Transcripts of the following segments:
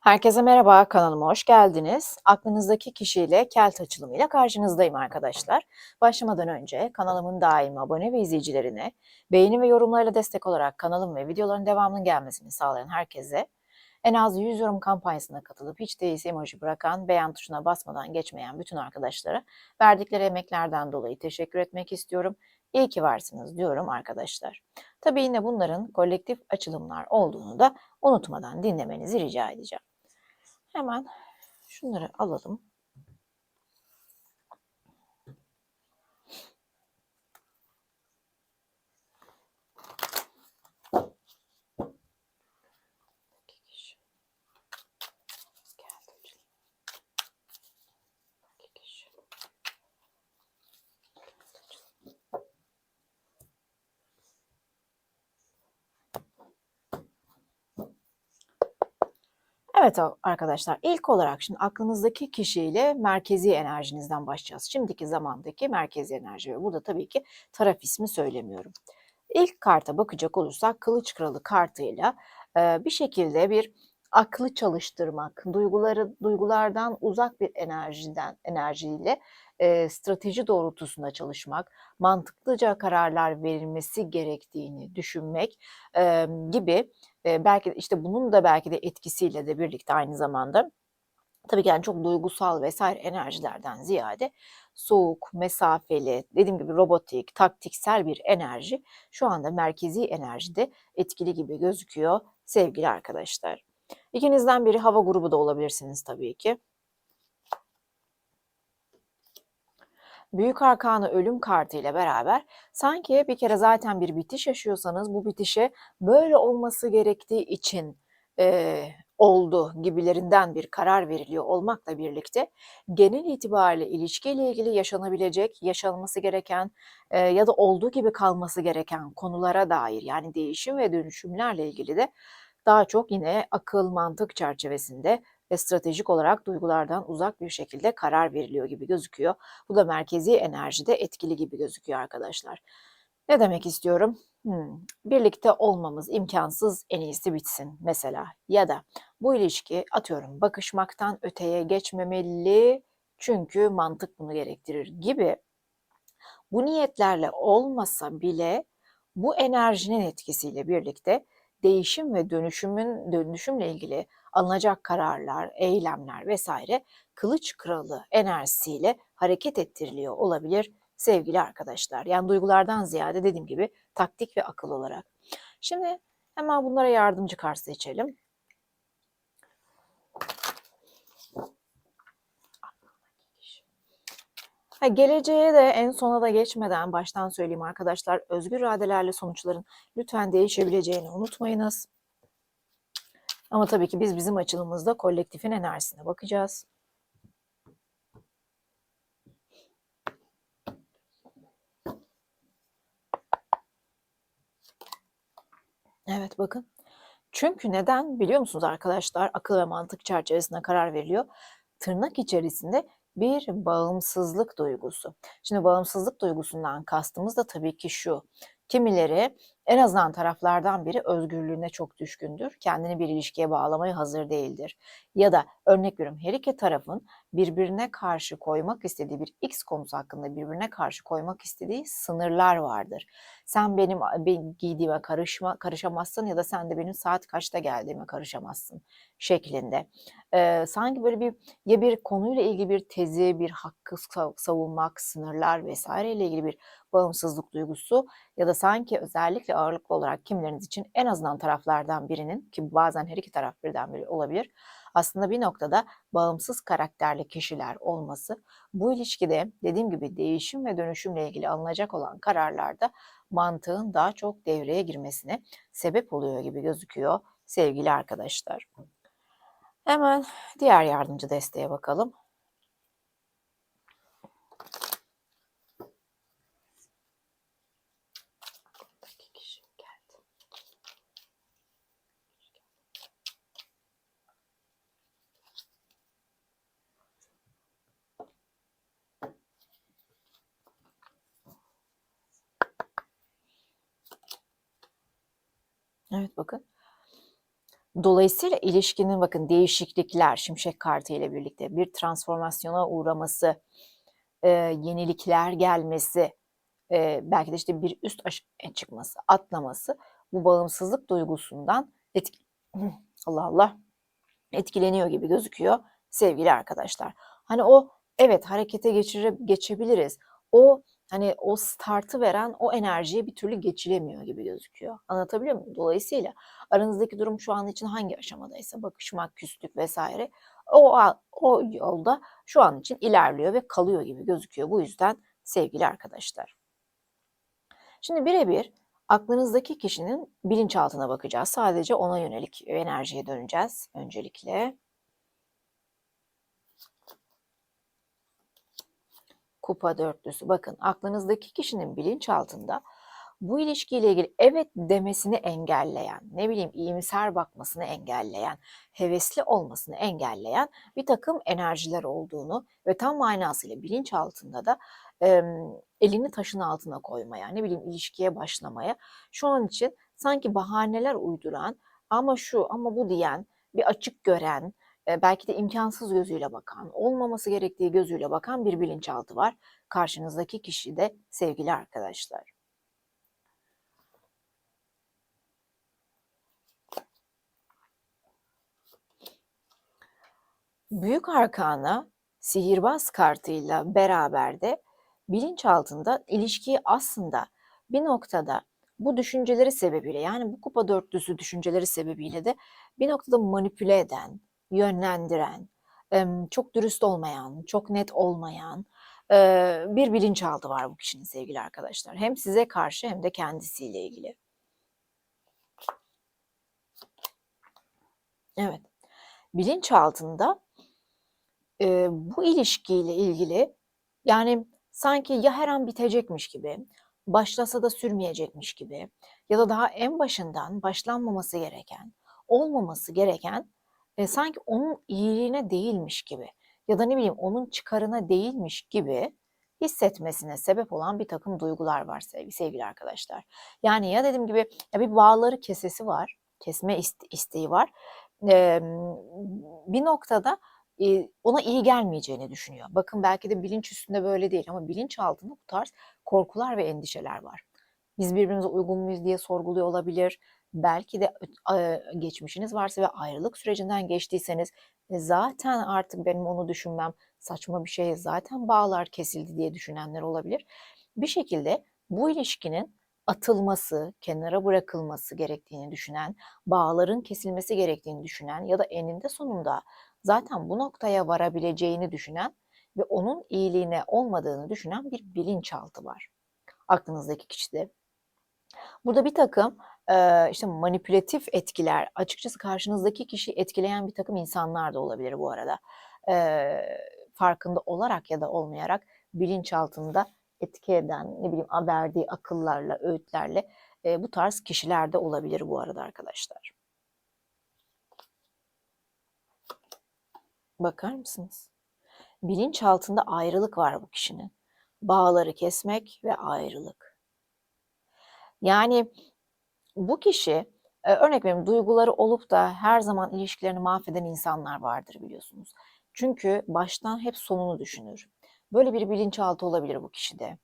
Herkese merhaba, kanalıma hoş geldiniz. Aklınızdaki kişiyle kelt açılımıyla karşınızdayım arkadaşlar. Başlamadan önce kanalımın daim abone ve izleyicilerine beğeni ve yorumlarla destek olarak kanalım ve videoların devamının gelmesini sağlayan herkese en az 100 yorum kampanyasına katılıp hiç değilse emoji bırakan, beğen tuşuna basmadan geçmeyen bütün arkadaşlara verdikleri emeklerden dolayı teşekkür etmek istiyorum. İyi ki varsınız diyorum arkadaşlar. Tabii yine bunların kolektif açılımlar olduğunu da unutmadan dinlemenizi rica edeceğim. Hemen şunları alalım. Evet arkadaşlar ilk olarak şimdi aklınızdaki kişiyle merkezi enerjinizden başlayacağız. Şimdiki zamandaki merkezi enerji ve burada tabii ki taraf ismi söylemiyorum. İlk karta bakacak olursak Kılıç Kralı kartıyla bir şekilde bir aklı çalıştırmak, duyguları duygulardan uzak bir enerjiden enerjiyle e, strateji doğrultusunda çalışmak, mantıklıca kararlar verilmesi gerektiğini düşünmek e, gibi e, belki işte bunun da belki de etkisiyle de birlikte aynı zamanda tabii ki yani çok duygusal vesaire enerjilerden ziyade soğuk, mesafeli, dediğim gibi robotik, taktiksel bir enerji şu anda merkezi enerjide etkili gibi gözüküyor sevgili arkadaşlar. İkinizden biri hava grubu da olabilirsiniz tabii ki. Büyük Arkanı ölüm kartı ile beraber sanki bir kere zaten bir bitiş yaşıyorsanız bu bitişe böyle olması gerektiği için e, oldu gibilerinden bir karar veriliyor olmakla birlikte genel itibariyle ilişkiyle ilgili yaşanabilecek, yaşanması gereken e, ya da olduğu gibi kalması gereken konulara dair yani değişim ve dönüşümlerle ilgili de daha çok yine akıl, mantık çerçevesinde ve stratejik olarak duygulardan uzak bir şekilde karar veriliyor gibi gözüküyor. Bu da merkezi enerjide etkili gibi gözüküyor arkadaşlar. Ne demek istiyorum? Hmm, birlikte olmamız imkansız en iyisi bitsin mesela. Ya da bu ilişki atıyorum bakışmaktan öteye geçmemeli çünkü mantık bunu gerektirir gibi bu niyetlerle olmasa bile bu enerjinin etkisiyle birlikte değişim ve dönüşümün dönüşümle ilgili alınacak kararlar, eylemler vesaire kılıç kralı enerjisiyle hareket ettiriliyor olabilir sevgili arkadaşlar. Yani duygulardan ziyade dediğim gibi taktik ve akıl olarak. Şimdi hemen bunlara yardımcı kart seçelim. Ha, geleceğe de en sona da geçmeden baştan söyleyeyim arkadaşlar. Özgür iradelerle sonuçların lütfen değişebileceğini unutmayınız. Ama tabii ki biz bizim açılımımızda kolektifin enerjisine bakacağız. Evet bakın. Çünkü neden biliyor musunuz arkadaşlar? Akıl ve mantık çerçevesinde karar veriliyor. Tırnak içerisinde bir bağımsızlık duygusu. Şimdi bağımsızlık duygusundan kastımız da tabii ki şu. Kimileri en azından taraflardan biri özgürlüğüne çok düşkündür. Kendini bir ilişkiye bağlamaya hazır değildir. Ya da örnek veriyorum her iki tarafın birbirine karşı koymak istediği bir X konusu hakkında birbirine karşı koymak istediği sınırlar vardır. Sen benim, giydiğime karışma, karışamazsın ya da sen de benim saat kaçta geldiğime karışamazsın şeklinde. Ee, sanki böyle bir ya bir konuyla ilgili bir tezi, bir hakkı savunmak, sınırlar vesaire ile ilgili bir bağımsızlık duygusu ya da sanki özellikle ağırlıklı olarak kimileriniz için en azından taraflardan birinin ki bazen her iki taraf birden biri olabilir. Aslında bir noktada bağımsız karakterli kişiler olması bu ilişkide dediğim gibi değişim ve dönüşümle ilgili alınacak olan kararlarda mantığın daha çok devreye girmesine sebep oluyor gibi gözüküyor sevgili arkadaşlar. Hemen diğer yardımcı desteğe bakalım. Buradaki kişi geldi. Evet bakın. Dolayısıyla ilişkinin bakın değişiklikler şimşek kartı ile birlikte bir transformasyona uğraması, eee, yenilikler gelmesi, eee, belki de işte bir üst aşamaya çıkması, atlaması bu bağımsızlık duygusundan etki Allah Allah etkileniyor gibi gözüküyor sevgili arkadaşlar. Hani o evet harekete geçire geçebiliriz. O hani o startı veren o enerjiye bir türlü geçilemiyor gibi gözüküyor. Anlatabiliyor muyum? Dolayısıyla aranızdaki durum şu an için hangi aşamadaysa bakışmak, küslük vesaire o o yolda şu an için ilerliyor ve kalıyor gibi gözüküyor. Bu yüzden sevgili arkadaşlar. Şimdi birebir aklınızdaki kişinin bilinçaltına bakacağız. Sadece ona yönelik enerjiye döneceğiz öncelikle. Kupa dörtlüsü. Bakın aklınızdaki kişinin bilinçaltında bu ilişkiyle ilgili evet demesini engelleyen, ne bileyim iyimser bakmasını engelleyen, hevesli olmasını engelleyen bir takım enerjiler olduğunu ve tam manasıyla bilinçaltında da e, elini taşın altına koymaya, ne bileyim ilişkiye başlamaya, şu an için sanki bahaneler uyduran ama şu ama bu diyen, bir açık gören, belki de imkansız gözüyle bakan, olmaması gerektiği gözüyle bakan bir bilinçaltı var. Karşınızdaki kişi de sevgili arkadaşlar. Büyük Arkana sihirbaz kartıyla beraber de bilinçaltında ilişkiyi aslında bir noktada bu düşünceleri sebebiyle yani bu kupa dörtlüsü düşünceleri sebebiyle de bir noktada manipüle eden, yönlendiren, çok dürüst olmayan, çok net olmayan bir bilinçaltı var bu kişinin sevgili arkadaşlar. Hem size karşı hem de kendisiyle ilgili. Evet. Bilinçaltında e, bu ilişkiyle ilgili yani sanki ya her an bitecekmiş gibi, başlasa da sürmeyecekmiş gibi ya da daha en başından başlanmaması gereken, olmaması gereken e, sanki onun iyiliğine değilmiş gibi ya da ne bileyim onun çıkarına değilmiş gibi hissetmesine sebep olan bir takım duygular var sevgili, sevgili arkadaşlar. Yani ya dediğim gibi ya bir bağları kesesi var, kesme isteği var. Ee, bir noktada ona iyi gelmeyeceğini düşünüyor. Bakın belki de bilinç üstünde böyle değil ama bilinç altında bu tarz korkular ve endişeler var. Biz birbirimize uygun muyuz diye sorguluyor olabilir. Belki de geçmişiniz varsa ve ayrılık sürecinden geçtiyseniz e, zaten artık benim onu düşünmem saçma bir şey, zaten bağlar kesildi diye düşünenler olabilir. Bir şekilde bu ilişkinin atılması, kenara bırakılması gerektiğini düşünen, bağların kesilmesi gerektiğini düşünen ya da eninde sonunda zaten bu noktaya varabileceğini düşünen ve onun iyiliğine olmadığını düşünen bir bilinçaltı var aklınızdaki kişide. Burada bir takım e, işte manipülatif etkiler, açıkçası karşınızdaki kişi etkileyen bir takım insanlar da olabilir bu arada. E, farkında olarak ya da olmayarak bilinçaltında etki eden, ne bileyim verdiği akıllarla, öğütlerle e, bu tarz kişiler de olabilir bu arada arkadaşlar. Bakar mısınız? Bilinç altında ayrılık var bu kişinin. Bağları kesmek ve ayrılık. Yani bu kişi e, örnek veriyorum duyguları olup da her zaman ilişkilerini mahveden insanlar vardır biliyorsunuz. Çünkü baştan hep sonunu düşünür. Böyle bir bilinçaltı olabilir bu kişide.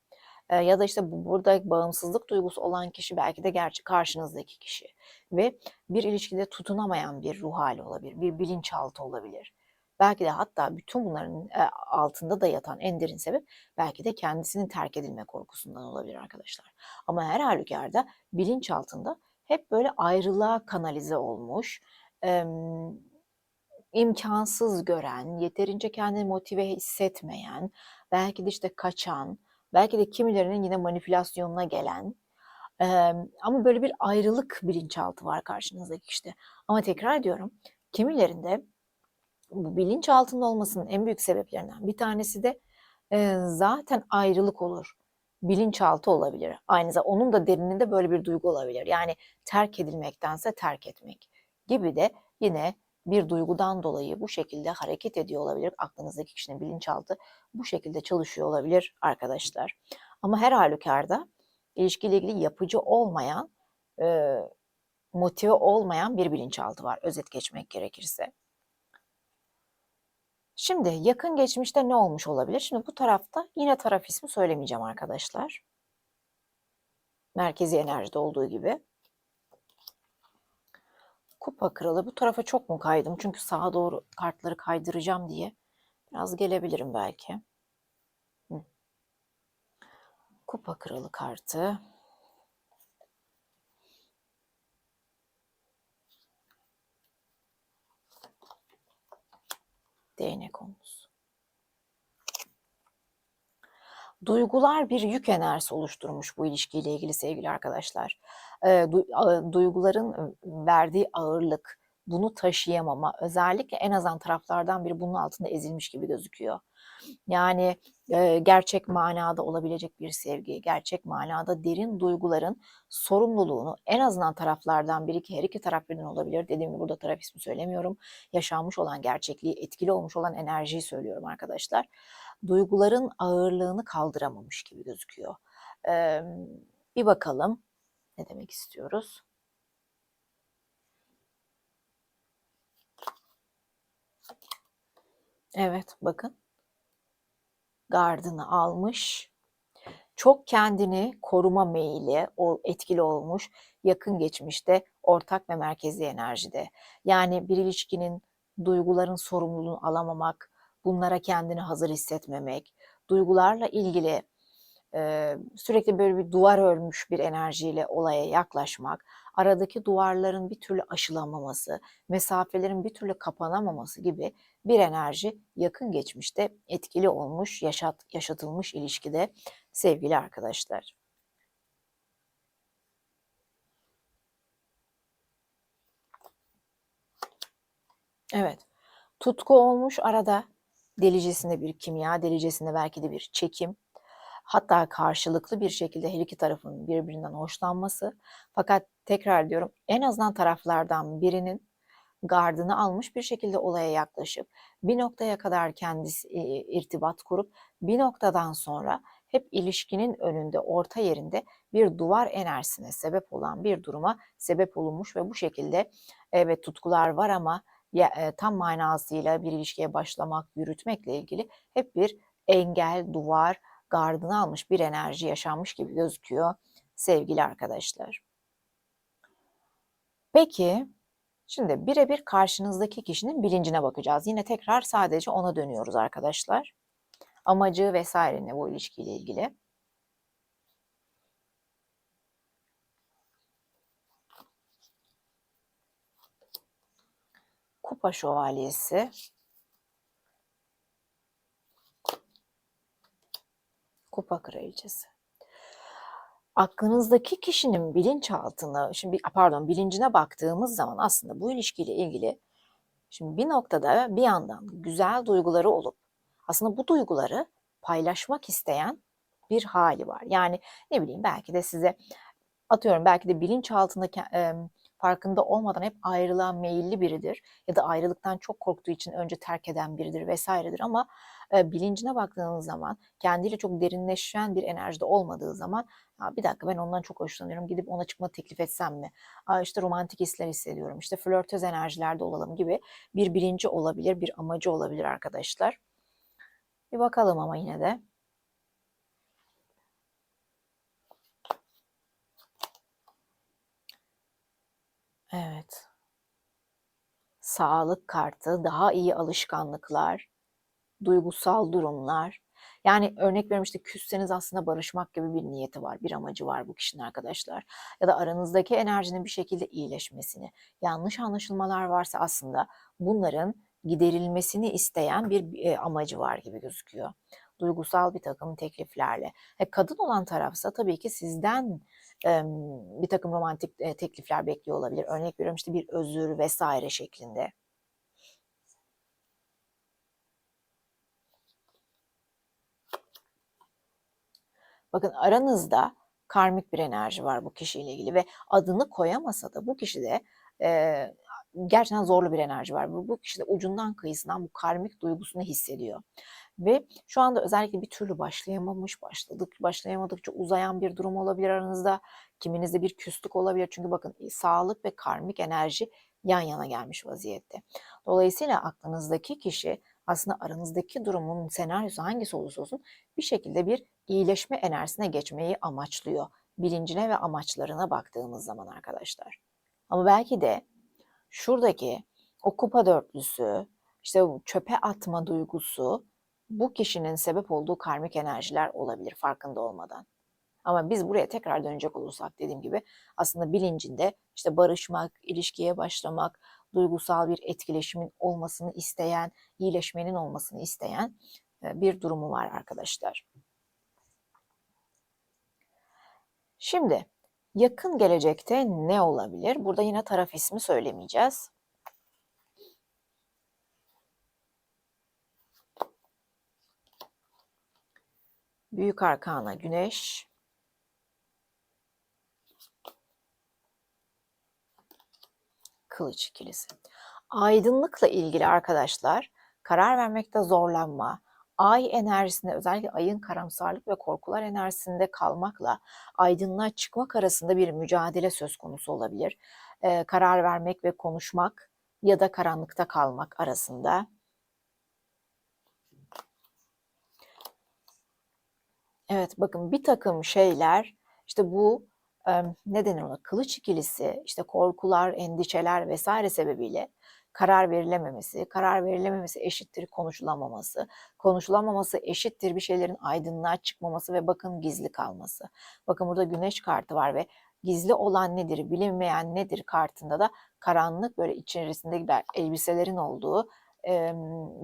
E, ya da işte bu, burada bağımsızlık duygusu olan kişi belki de gerçi karşınızdaki kişi. Ve bir ilişkide tutunamayan bir ruh hali olabilir, bir bilinçaltı olabilir. Belki de hatta bütün bunların altında da yatan en derin sebep belki de kendisinin terk edilme korkusundan olabilir arkadaşlar. Ama her halükarda bilinç altında hep böyle ayrılığa kanalize olmuş, imkansız gören, yeterince kendini motive hissetmeyen, belki de işte kaçan, belki de kimilerinin yine manipülasyonuna gelen ama böyle bir ayrılık bilinçaltı var karşınızdaki işte. Ama tekrar ediyorum, kimilerinde bu bilinç altında olmasının en büyük sebeplerinden bir tanesi de e, zaten ayrılık olur. Bilinçaltı olabilir. Aynı zamanda onun da derininde böyle bir duygu olabilir. Yani terk edilmektense terk etmek gibi de yine bir duygudan dolayı bu şekilde hareket ediyor olabilir. Aklınızdaki kişinin bilinçaltı bu şekilde çalışıyor olabilir arkadaşlar. Ama her halükarda ilişkiyle ilgili yapıcı olmayan e, motive olmayan bir bilinçaltı var özet geçmek gerekirse. Şimdi yakın geçmişte ne olmuş olabilir? Şimdi bu tarafta yine taraf ismi söylemeyeceğim arkadaşlar. Merkezi enerjide olduğu gibi. Kupa kralı bu tarafa çok mu kaydım? Çünkü sağa doğru kartları kaydıracağım diye. Biraz gelebilirim belki. Hı. Kupa kralı kartı. Değnek omuz. Duygular bir yük enerjisi oluşturmuş bu ilişkiyle ilgili sevgili arkadaşlar. Duyguların, ııı, verdiği ağırlık, bunu taşıyamama, özellikle en azan taraflardan biri bunun altında ezilmiş gibi gözüküyor. Yani, eee, gerçek manada olabilecek bir sevgi, gerçek manada derin duyguların sorumluluğunu en azından taraflardan biri ki her iki taraf birden olabilir. Dediğim gibi burada taraf ismi söylemiyorum. Yaşanmış olan gerçekliği, etkili olmuş olan enerjiyi söylüyorum arkadaşlar. Duyguların ağırlığını kaldıramamış gibi gözüküyor. Emm, bir bakalım ne demek istiyoruz? Evet, bakın. Gardını almış. Çok kendini koruma meyili etkili olmuş yakın geçmişte ortak ve merkezi enerjide. Yani bir ilişkinin duyguların sorumluluğunu alamamak, bunlara kendini hazır hissetmemek, duygularla ilgili sürekli böyle bir duvar örmüş bir enerjiyle olaya yaklaşmak, aradaki duvarların bir türlü aşılamaması, mesafelerin bir türlü kapanamaması gibi bir enerji yakın geçmişte etkili olmuş, yaşat, yaşatılmış ilişkide sevgili arkadaşlar. Evet, tutku olmuş arada, delicesinde bir kimya, delicesinde belki de bir çekim, hatta karşılıklı bir şekilde her iki tarafın birbirinden hoşlanması. Fakat tekrar diyorum en azından taraflardan birinin gardını almış bir şekilde olaya yaklaşıp bir noktaya kadar kendisi irtibat kurup bir noktadan sonra hep ilişkinin önünde, orta yerinde bir duvar enerjisine sebep olan bir duruma sebep olunmuş ve bu şekilde evet tutkular var ama ya, e, tam manasıyla bir ilişkiye başlamak, yürütmekle ilgili hep bir engel, duvar, gardını almış bir enerji yaşanmış gibi gözüküyor sevgili arkadaşlar. Peki, şimdi birebir karşınızdaki kişinin bilincine bakacağız. Yine tekrar sadece ona dönüyoruz arkadaşlar. Amacı vesaire ne bu ilişkiyle ilgili. Kupa şövalyesi. Kupa kraliçesi. Aklınızdaki kişinin bilinçaltına, şimdi pardon bilincine baktığımız zaman aslında bu ilişkiyle ilgili şimdi bir noktada bir yandan güzel duyguları olup aslında bu duyguları paylaşmak isteyen bir hali var. Yani ne bileyim belki de size atıyorum belki de bilinçaltında e, farkında olmadan hep ayrılığa meyilli biridir ya da ayrılıktan çok korktuğu için önce terk eden biridir vesairedir ama e, bilincine baktığınız zaman kendiyle çok derinleşen bir enerjide olmadığı zaman bir dakika ben ondan çok hoşlanıyorum gidip ona çıkma teklif etsem mi? Aa, işte romantik hisler hissediyorum işte flörtöz enerjilerde olalım gibi bir bilinci olabilir bir amacı olabilir arkadaşlar. Bir bakalım ama yine de. Evet. Sağlık kartı, daha iyi alışkanlıklar, duygusal durumlar. Yani örnek işte küsseniz aslında barışmak gibi bir niyeti var, bir amacı var bu kişinin arkadaşlar. Ya da aranızdaki enerjinin bir şekilde iyileşmesini, yanlış anlaşılmalar varsa aslında bunların giderilmesini isteyen bir e, amacı var gibi gözüküyor. Duygusal bir takım tekliflerle. E, kadın olan tarafsa tabii ki sizden bir takım romantik e, teklifler bekliyor olabilir. Örnek veriyorum işte bir özür vesaire şeklinde. Bakın aranızda karmik bir enerji var bu kişiyle ilgili ve adını koyamasa da bu kişide e, gerçekten zorlu bir enerji var. Bu, bu kişi de ucundan kıyısından bu karmik duygusunu hissediyor. Ve şu anda özellikle bir türlü başlayamamış, başladık, başlayamadıkça uzayan bir durum olabilir aranızda. Kiminizde bir küslük olabilir. Çünkü bakın sağlık ve karmik enerji yan yana gelmiş vaziyette. Dolayısıyla aklınızdaki kişi aslında aranızdaki durumun senaryosu hangisi olursa olsun bir şekilde bir iyileşme enerjisine geçmeyi amaçlıyor. Bilincine ve amaçlarına baktığımız zaman arkadaşlar. Ama belki de şuradaki o kupa dörtlüsü, işte çöpe atma duygusu bu kişinin sebep olduğu karmik enerjiler olabilir farkında olmadan. Ama biz buraya tekrar dönecek olursak dediğim gibi aslında bilincinde işte barışmak, ilişkiye başlamak, duygusal bir etkileşimin olmasını isteyen, iyileşmenin olmasını isteyen bir durumu var arkadaşlar. Şimdi yakın gelecekte ne olabilir? Burada yine taraf ismi söylemeyeceğiz. Büyük arkana güneş. Kılıç ikilisi. Aydınlıkla ilgili arkadaşlar karar vermekte zorlanma, ay enerjisinde özellikle ayın karamsarlık ve korkular enerjisinde kalmakla aydınlığa çıkmak arasında bir mücadele söz konusu olabilir. Ee, karar vermek ve konuşmak ya da karanlıkta kalmak arasında. Evet bakın bir takım şeyler işte bu ne denir ona kılıç ikilisi işte korkular, endişeler vesaire sebebiyle karar verilememesi, karar verilememesi eşittir konuşulamaması, konuşulamaması eşittir bir şeylerin aydınlığa çıkmaması ve bakın gizli kalması. Bakın burada güneş kartı var ve gizli olan nedir, bilinmeyen nedir kartında da karanlık böyle içerisinde elbiselerin olduğu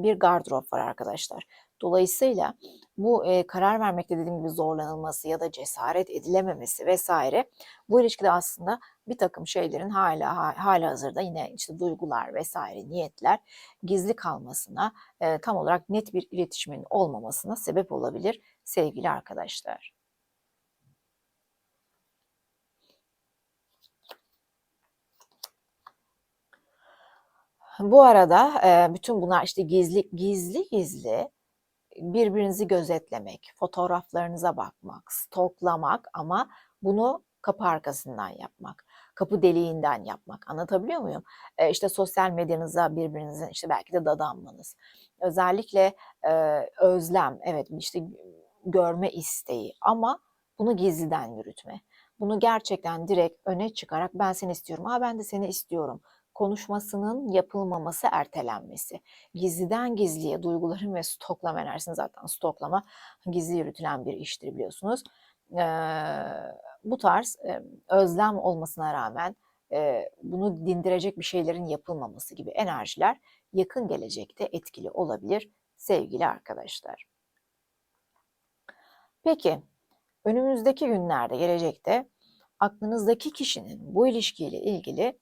bir gardırop var arkadaşlar. Dolayısıyla bu e, karar vermekte dediğim gibi zorlanılması ya da cesaret edilememesi vesaire bu ilişkide aslında bir takım şeylerin hala hala hazırda yine işte duygular vesaire niyetler gizli kalmasına e, tam olarak net bir iletişimin olmamasına sebep olabilir sevgili arkadaşlar. Bu arada bütün bunlar işte gizli gizli gizli birbirinizi gözetlemek, fotoğraflarınıza bakmak, stoklamak ama bunu kapı arkasından yapmak, kapı deliğinden yapmak. Anlatabiliyor muyum? E, işte sosyal medyanıza birbirinizin işte belki de dadanmanız. Özellikle özlem, evet işte görme isteği ama bunu gizliden yürütme. Bunu gerçekten direkt öne çıkarak ben seni istiyorum, ha ben de seni istiyorum konuşmasının yapılmaması ertelenmesi. Gizliden gizliye duyguların ve stoklama enerjisini zaten stoklama gizli yürütülen bir iştir biliyorsunuz. Ee, bu tarz e, özlem olmasına rağmen e, bunu dindirecek bir şeylerin yapılmaması gibi enerjiler yakın gelecekte etkili olabilir sevgili arkadaşlar. Peki önümüzdeki günlerde gelecekte aklınızdaki kişinin bu ilişkiyle ilgili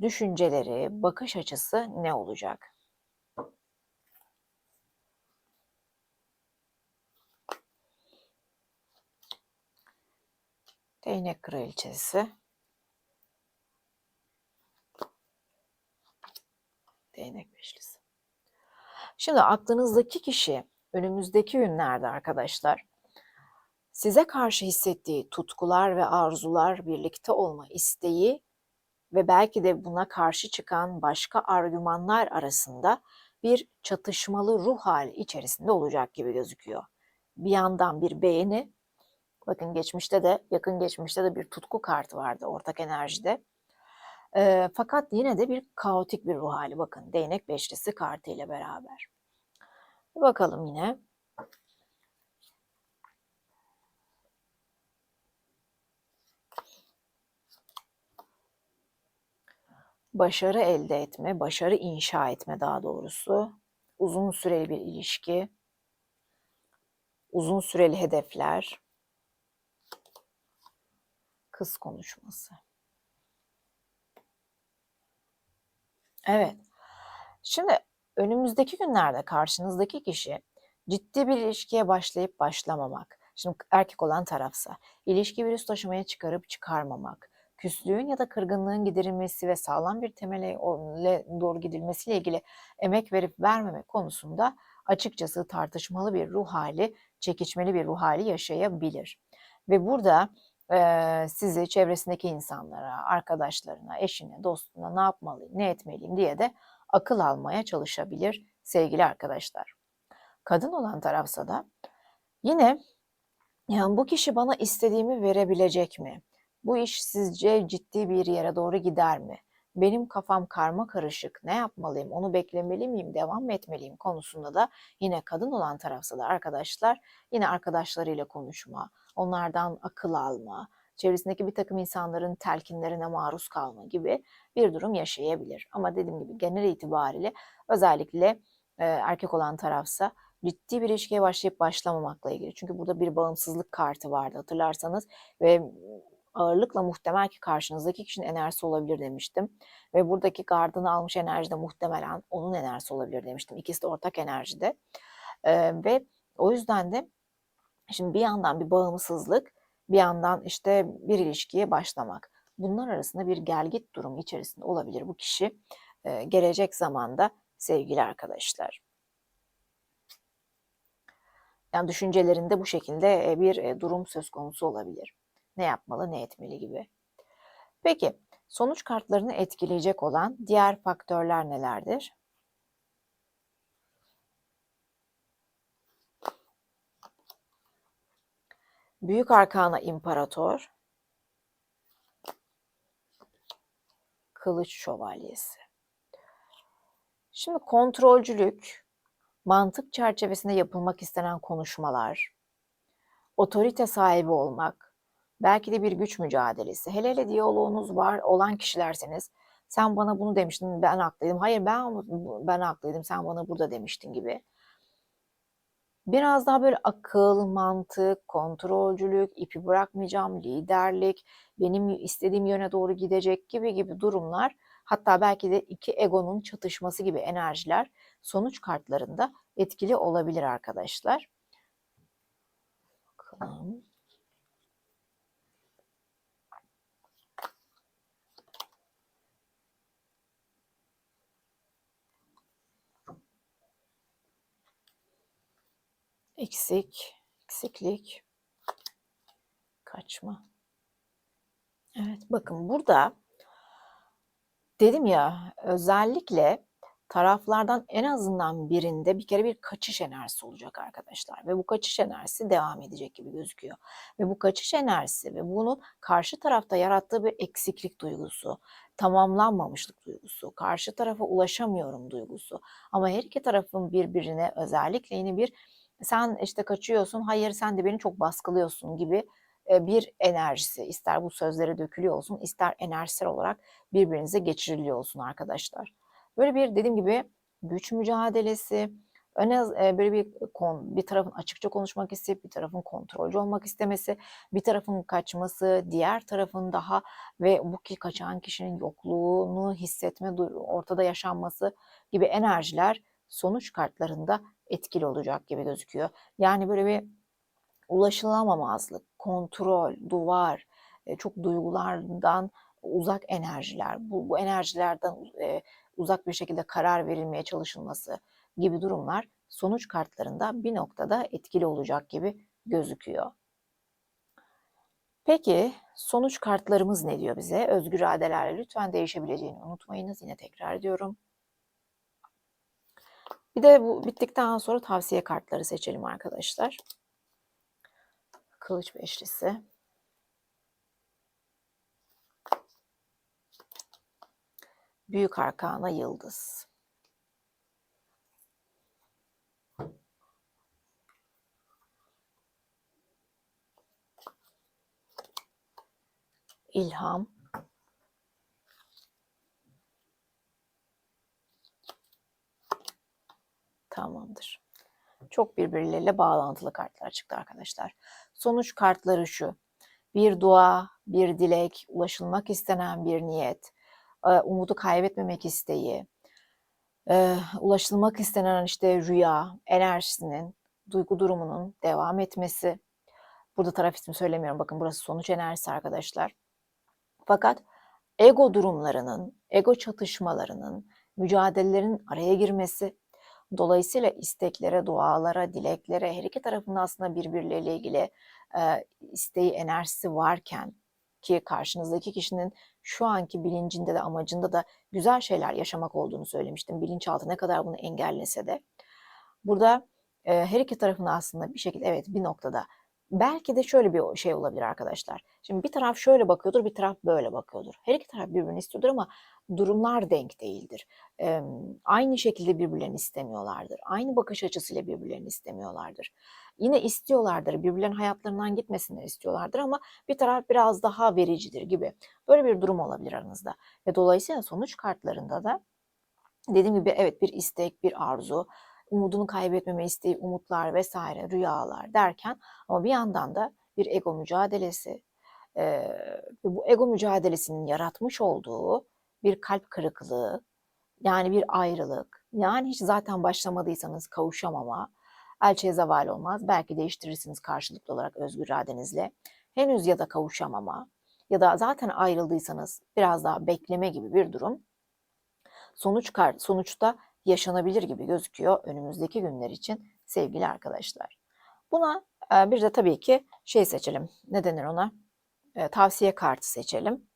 düşünceleri, bakış açısı ne olacak? Değnek kraliçesi. Değnek beşlisi. Şimdi aklınızdaki kişi önümüzdeki günlerde arkadaşlar size karşı hissettiği tutkular ve arzular, birlikte olma isteği ve belki de buna karşı çıkan başka argümanlar arasında bir çatışmalı ruh hali içerisinde olacak gibi gözüküyor. Bir yandan bir beğeni, bakın geçmişte de yakın geçmişte de bir tutku kartı vardı ortak enerjide. E, fakat yine de bir kaotik bir ruh hali bakın değnek beşlisi kartı ile beraber. Bakalım yine. Başarı elde etme, başarı inşa etme daha doğrusu, uzun süreli bir ilişki, uzun süreli hedefler, kız konuşması. Evet. Şimdi önümüzdeki günlerde karşınızdaki kişi ciddi bir ilişkiye başlayıp başlamamak. Şimdi erkek olan tarafsa ilişki bir üst aşamaya çıkarıp çıkarmamak, küslüğün ya da kırgınlığın giderilmesi ve sağlam bir temele doğru gidilmesiyle ilgili emek verip vermemek konusunda açıkçası tartışmalı bir ruh hali, çekişmeli bir ruh hali yaşayabilir. Ve burada eee, sizi çevresindeki insanlara, arkadaşlarına, eşine, dostuna ne yapmalıyım, ne etmeliyim diye de akıl almaya çalışabilir sevgili arkadaşlar. Kadın olan tarafsa da yine yani bu kişi bana istediğimi verebilecek mi? Bu iş sizce ciddi bir yere doğru gider mi? Benim kafam karma karışık. Ne yapmalıyım? Onu beklemeli miyim? Devam mı etmeliyim? konusunda da yine kadın olan tarafsa da arkadaşlar yine arkadaşlarıyla konuşma, onlardan akıl alma, çevresindeki bir takım insanların telkinlerine maruz kalma gibi bir durum yaşayabilir. Ama dediğim gibi genel itibariyle özellikle e, erkek olan tarafsa ciddi bir ilişkiye başlayıp başlamamakla ilgili. Çünkü burada bir bağımsızlık kartı vardı hatırlarsanız ve ağırlıkla muhtemel ki karşınızdaki kişinin enerjisi olabilir demiştim. Ve buradaki gardını almış enerji de muhtemelen onun enerjisi olabilir demiştim. İkisi de ortak enerjide. Ee, ve o yüzden de şimdi bir yandan bir bağımsızlık, bir yandan işte bir ilişkiye başlamak. Bunlar arasında bir gelgit durumu içerisinde olabilir bu kişi e, gelecek zamanda sevgili arkadaşlar. Yani düşüncelerinde bu şekilde bir durum söz konusu olabilir. Ne yapmalı, ne etmeli gibi. Peki, sonuç kartlarını etkileyecek olan diğer faktörler nelerdir? Büyük Arkana İmparator, Kılıç Şövalyesi. Şimdi kontrolcülük, mantık çerçevesinde yapılmak istenen konuşmalar, otorite sahibi olmak, belki de bir güç mücadelesi. Hele hele diyaloğunuz var olan kişilerseniz sen bana bunu demiştin ben haklıydım. Hayır ben ben haklıydım sen bana burada demiştin gibi. Biraz daha böyle akıl, mantık, kontrolcülük, ipi bırakmayacağım, liderlik, benim istediğim yöne doğru gidecek gibi gibi durumlar hatta belki de iki egonun çatışması gibi enerjiler sonuç kartlarında etkili olabilir arkadaşlar. Bakalım. Eksik, eksiklik, kaçma. Evet bakın burada dedim ya özellikle taraflardan en azından birinde bir kere bir kaçış enerjisi olacak arkadaşlar ve bu kaçış enerjisi devam edecek gibi gözüküyor. Ve bu kaçış enerjisi ve bunun karşı tarafta yarattığı bir eksiklik duygusu, tamamlanmamışlık duygusu, karşı tarafa ulaşamıyorum duygusu. Ama her iki tarafın birbirine özellikle yine bir sen işte kaçıyorsun, hayır sen de beni çok baskılıyorsun gibi bir enerjisi ister bu sözlere dökülüyor olsun ister enerjisel olarak birbirinize geçiriliyor olsun arkadaşlar. Böyle bir dediğim gibi güç mücadelesi, öne böyle bir bir tarafın açıkça konuşmak isteyip bir tarafın kontrolcü olmak istemesi, bir tarafın kaçması, diğer tarafın daha ve bu ki kaçan kişinin yokluğunu hissetme ortada yaşanması gibi enerjiler sonuç kartlarında etkili olacak gibi gözüküyor. Yani böyle bir ulaşılamamazlık, kontrol, duvar, çok duygulardan uzak enerjiler, bu, bu enerjilerden e, uzak bir şekilde karar verilmeye çalışılması gibi durumlar sonuç kartlarında bir noktada etkili olacak gibi gözüküyor. Peki sonuç kartlarımız ne diyor bize? Özgür iradelerle lütfen değişebileceğini unutmayınız. Yine tekrar ediyorum. Bir de bu bittikten sonra tavsiye kartları seçelim arkadaşlar. Kılıç beşlisi. Büyük arkana yıldız. İlham. Tamamdır. Çok birbirleriyle bağlantılı kartlar çıktı arkadaşlar. Sonuç kartları şu. Bir dua, bir dilek, ulaşılmak istenen bir niyet, umudu kaybetmemek isteği, ulaşılmak istenen işte rüya, enerjisinin, duygu durumunun devam etmesi. Burada taraf ismi söylemiyorum. Bakın burası sonuç enerjisi arkadaşlar. Fakat ego durumlarının, ego çatışmalarının, mücadelelerin araya girmesi, Dolayısıyla isteklere, dualara, dileklere her iki tarafın aslında birbirleriyle ilgili e, isteği, enerjisi varken ki karşınızdaki kişinin şu anki bilincinde de amacında da güzel şeyler yaşamak olduğunu söylemiştim. Bilinçaltı ne kadar bunu engellese de. Burada e, her iki tarafın aslında bir şekilde evet bir noktada belki de şöyle bir şey olabilir arkadaşlar. Şimdi bir taraf şöyle bakıyordur, bir taraf böyle bakıyordur. Her iki taraf birbirini istiyordur ama durumlar denk değildir. E, aynı şekilde birbirlerini istemiyorlardır. Aynı bakış açısıyla birbirlerini istemiyorlardır. Yine istiyorlardır, birbirlerinin hayatlarından gitmesinler istiyorlardır ama bir taraf biraz daha vericidir gibi. Böyle bir durum olabilir aranızda. Ve dolayısıyla sonuç kartlarında da dediğim gibi evet bir istek, bir arzu, umudunu kaybetmeme isteği, umutlar vesaire, rüyalar derken ama bir yandan da bir ego mücadelesi e, bu ego mücadelesinin yaratmış olduğu bir kalp kırıklığı, yani bir ayrılık, yani hiç zaten başlamadıysanız kavuşamama, elçiye zeval olmaz. Belki değiştirirsiniz karşılıklı olarak özgür iradenizle. Henüz ya da kavuşamama ya da zaten ayrıldıysanız biraz daha bekleme gibi bir durum sonuç sonuçta yaşanabilir gibi gözüküyor önümüzdeki günler için sevgili arkadaşlar. Buna e, bir de tabii ki şey seçelim. Ne denir ona? E, tavsiye kartı seçelim.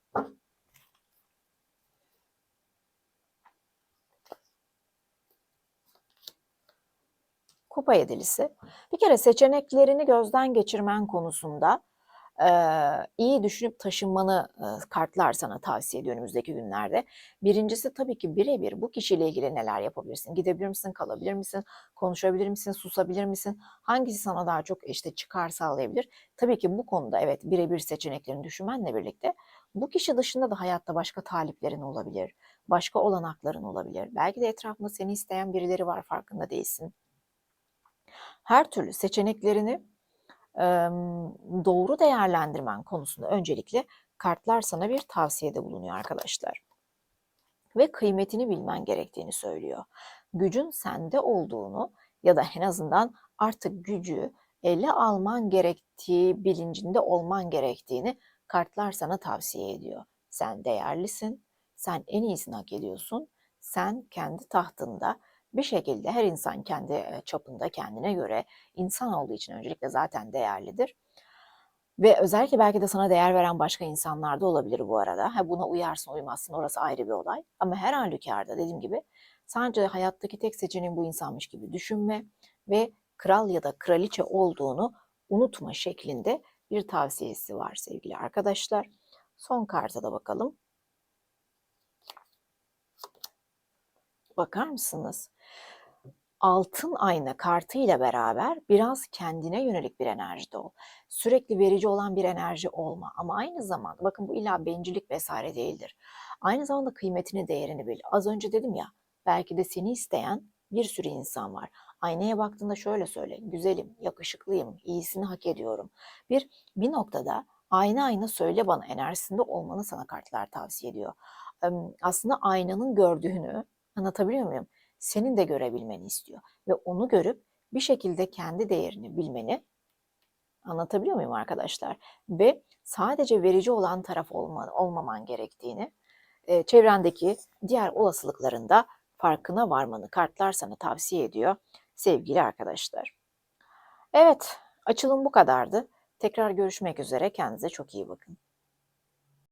Kupa yedilisi. Bir kere seçeneklerini gözden geçirmen konusunda iyi düşünüp taşınmanı kartlar sana tavsiye ediyor önümüzdeki günlerde. Birincisi tabii ki birebir bu kişiyle ilgili neler yapabilirsin? Gidebilir misin, kalabilir misin, konuşabilir misin, susabilir misin? Hangisi sana daha çok işte çıkar sağlayabilir? Tabii ki bu konuda evet birebir seçeneklerini düşünmenle birlikte bu kişi dışında da hayatta başka taliplerin olabilir, başka olanakların olabilir. Belki de etrafında seni isteyen birileri var farkında değilsin. Her türlü seçeneklerini doğru değerlendirmen konusunda öncelikle kartlar sana bir tavsiyede bulunuyor arkadaşlar. Ve kıymetini bilmen gerektiğini söylüyor. Gücün sende olduğunu ya da en azından artık gücü ele alman gerektiği bilincinde olman gerektiğini kartlar sana tavsiye ediyor. Sen değerlisin, sen en iyisini hak ediyorsun, sen kendi tahtında bir şekilde her insan kendi çapında kendine göre insan olduğu için öncelikle zaten değerlidir. Ve özellikle belki de sana değer veren başka insanlar da olabilir bu arada. Ha buna uyarsın uymazsın orası ayrı bir olay. Ama her halükarda dediğim gibi sadece hayattaki tek seçeneğin bu insanmış gibi düşünme ve kral ya da kraliçe olduğunu unutma şeklinde bir tavsiyesi var sevgili arkadaşlar. Son karta da bakalım. Bakar mısınız? Altın ayna kartı ile beraber biraz kendine yönelik bir enerjide ol. Sürekli verici olan bir enerji olma ama aynı zamanda bakın bu illa bencillik vesaire değildir. Aynı zamanda kıymetini, değerini bil. Az önce dedim ya belki de seni isteyen bir sürü insan var. Aynaya baktığında şöyle söyle. Güzelim, yakışıklıyım, iyisini hak ediyorum. Bir bir noktada ayna ayna söyle bana enerjisinde olmanı sana kartlar tavsiye ediyor. Aslında aynanın gördüğünü anlatabiliyor muyum? Senin de görebilmeni istiyor. Ve onu görüp bir şekilde kendi değerini bilmeni anlatabiliyor muyum arkadaşlar? Ve sadece verici olan taraf olma, olmaman gerektiğini, e, çevrendeki diğer olasılıklarında farkına varmanı kartlar sana tavsiye ediyor sevgili arkadaşlar. Evet, açılım bu kadardı. Tekrar görüşmek üzere. Kendinize çok iyi bakın.